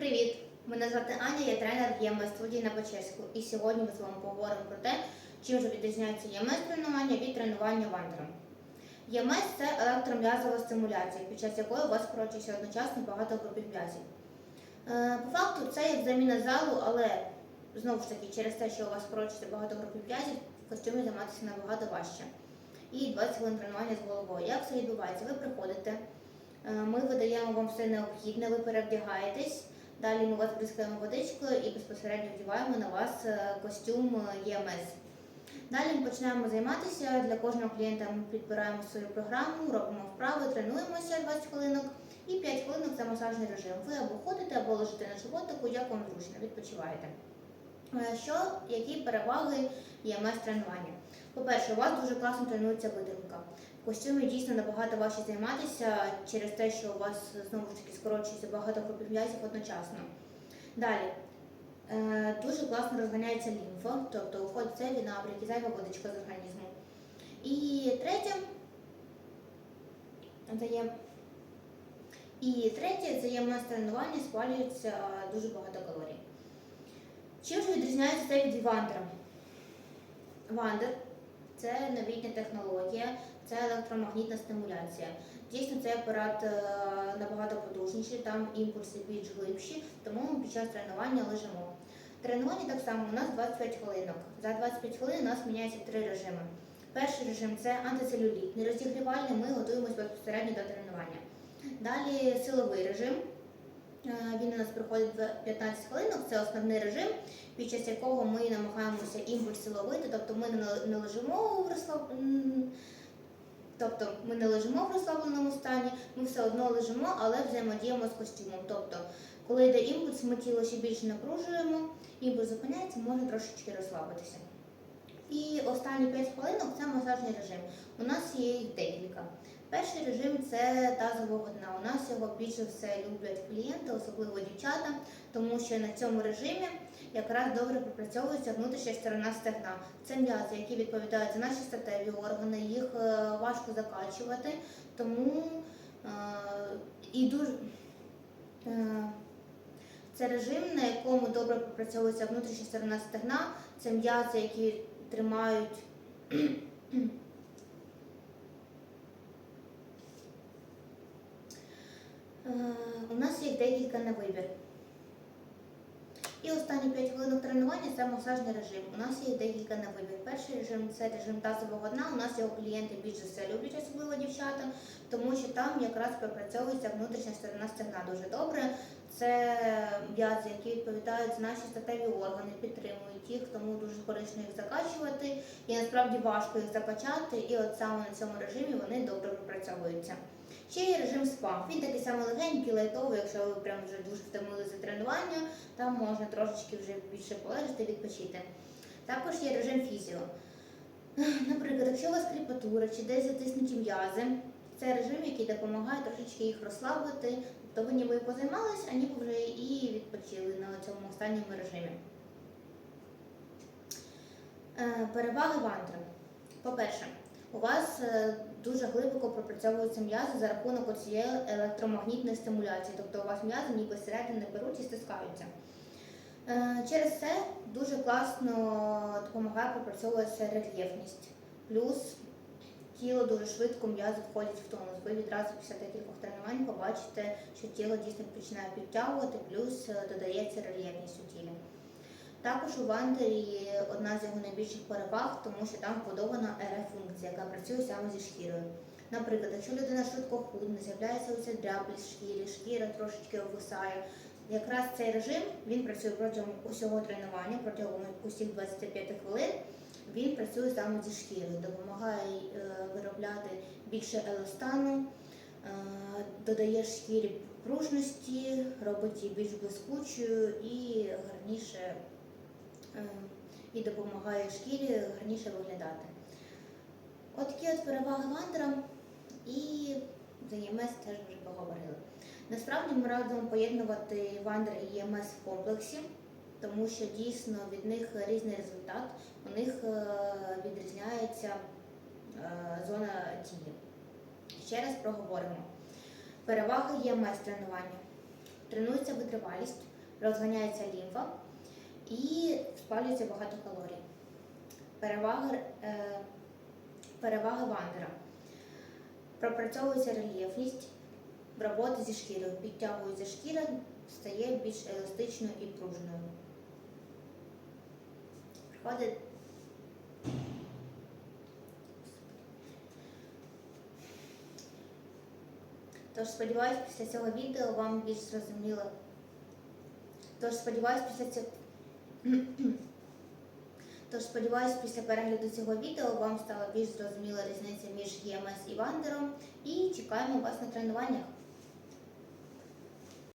Привіт! Мене звати Аня, я тренер ЄМС студії на Печерську. І сьогодні ми з вами поговоримо про те, чим же відрізняється ЄМС тренування від тренування вандером. ЄМС це електром'язова стимуляція, під час якої у вас скорочується одночасно багато групів м'язів. Е, По факту це як заміна залу, але знову ж таки через те, що у вас скорочується багато групів м'язів, костюмі займатися набагато важче. І 20 хвилин тренування з головою. Як це відбувається? Ви приходите, е, ми видаємо вам все необхідне, ви перевдягаєтесь. Далі ми вас бризкаємо водичкою і безпосередньо вдіваємо на вас е, костюм е, ЄМС. Далі ми починаємо займатися. Для кожного клієнта ми підбираємо свою програму, робимо вправи, тренуємося 20 хвилинок і 5 хвилинок це масажний режим. Ви або ходите, або лежите на животику, як вам зручно, відпочиваєте. Е, Що, які переваги ЄМС тренування? По-перше, у вас дуже класно тренується видимка. В костюмі дійсно набагато важче займатися через те, що у вас знову ж таки скорочується багато групів м'язів одночасно. Далі. Е, Дуже класно розганяється лімфа, тобто уходить цілі набряки, зайва водичка з організму. І третє, це є, і третє, це є мас тренування, спалюється дуже багато калорій. Чим ж відрізняється це від вандера? Вандер це новітня технологія, це електромагнітна стимуляція. Дійсно, цей апарат е, набагато потужніший, там імпульси більш глибші, тому ми під час тренування лежимо. Тренування так само у нас 25 хвилинок. За 25 хвилин у нас міняється три режими. Перший режим це антицелюлітний розігрівальний, ми готуємося безпосередньо до тренування. Далі силовий режим. Е, Він у нас проходить в 15 хвилинок, це основний режим, під час якого ми намагаємося імпульси ловити, тобто ми не- лежимо в. Тобто ми не лежимо в розслабленому стані, ми все одно лежимо, але взаємодіємо з костюмом. Тобто, коли йде імпульс, ми тіло ще більше напружуємо, імпульс зупиняється, можна трошечки розслабитися. І останні 5 хвилинок це масажний режим. У нас є їх декілька. Перший режим це тазового дна. У нас його більше все люблять клієнти, особливо дівчата, тому що на цьому режимі якраз добре пропрацьовується внутрішня сторона стегна. Це м'язи, які відповідають за наші статеві органи, їх е, важко закачувати, тому е, і дуже. е, це режим, на якому добре пропрацьовується внутрішня сторона стегна, це м'язи, які тримають У нас є декілька на вибір. І останні 5 хвилин тренування це масажний режим. У нас є декілька на вибір. Перший режим це режим тазового дна. У нас його клієнти більше все люблять, особливо дівчата, тому що там якраз пропрацьовується внутрішня сторона стегна дуже добре. Це м'язи, які відповідають за наші статеві органи, підтримують їх, тому дуже корисно їх закачувати. І насправді важко їх закачати, і от саме на цьому режимі вони добре пропрацьовуються. Ще є режим спа. Він такий самий легенький, лайтовий, якщо ви прям вже дуже втомили за тренування, там можна трошечки вже більше полежати, відпочити. Також є режим фізіо. Наприклад, якщо у вас кріпатура чи десь затиснуті м'язи, це режим, який допомагає трошечки їх розслабити, тобто ви ніби і позаймались, а ніби вже і відпочили на цьому останньому режимі. Е, Переваги вандри. По-перше, у вас е, дуже глибоко пропрацьовуються м'язи за рахунок цієї електромагнітної стимуляції, тобто у вас м'язи ніби зсередини беруть і стискаються. Е, Через це дуже класно допомагає пропрацьовуватися рельєфність. Плюс тіло дуже швидко м'язи входять в тонус. Ви відразу після декількох тренувань побачите, що тіло дійсно починає підтягувати, плюс е, додається рельєфність у тілі. Також у вандері одна з його найбільших переваг, тому що там вбудована РФ-функція, яка працює саме зі шкірою. Наприклад, якщо людина швидко худне, з'являється оця дряблі в шкірі, шкіра трошечки обвисає. Якраз цей режим він працює протягом усього тренування, протягом усіх 25 хвилин. Він працює саме зі шкірою, допомагає е, виробляти більше еластану, е, додає шкірі пружності, робить її більш блискучою і гарніше е, і допомагає шкірі гарніше виглядати. От такі от переваги вандера і за ЄМС теж вже поговорили. Насправді ми радимо поєднувати вандер і ЄМС в комплексі, тому що дійсно від них різний результат, у них е, відрізняється е, зона дії. Ще раз проговоримо. Переваги ЄМС тренування. тренується витривалість, розганяється лімфа і спалюється багато калорій. Переваги, е, переваги вандера. Пропрацьовується рельєфність, робота зі шкірою, підтягується шкіра, стає більш еластичною і пружною. Приходить Тож сподіваюсь, після цього відео вам більш зрозуміло. Тож сподіваюсь, після цього. Тож сподіваюсь, після перегляду цього відео вам стала більш зрозуміла різниця між ЄМС і Вандером. І чекаємо вас на тренуваннях.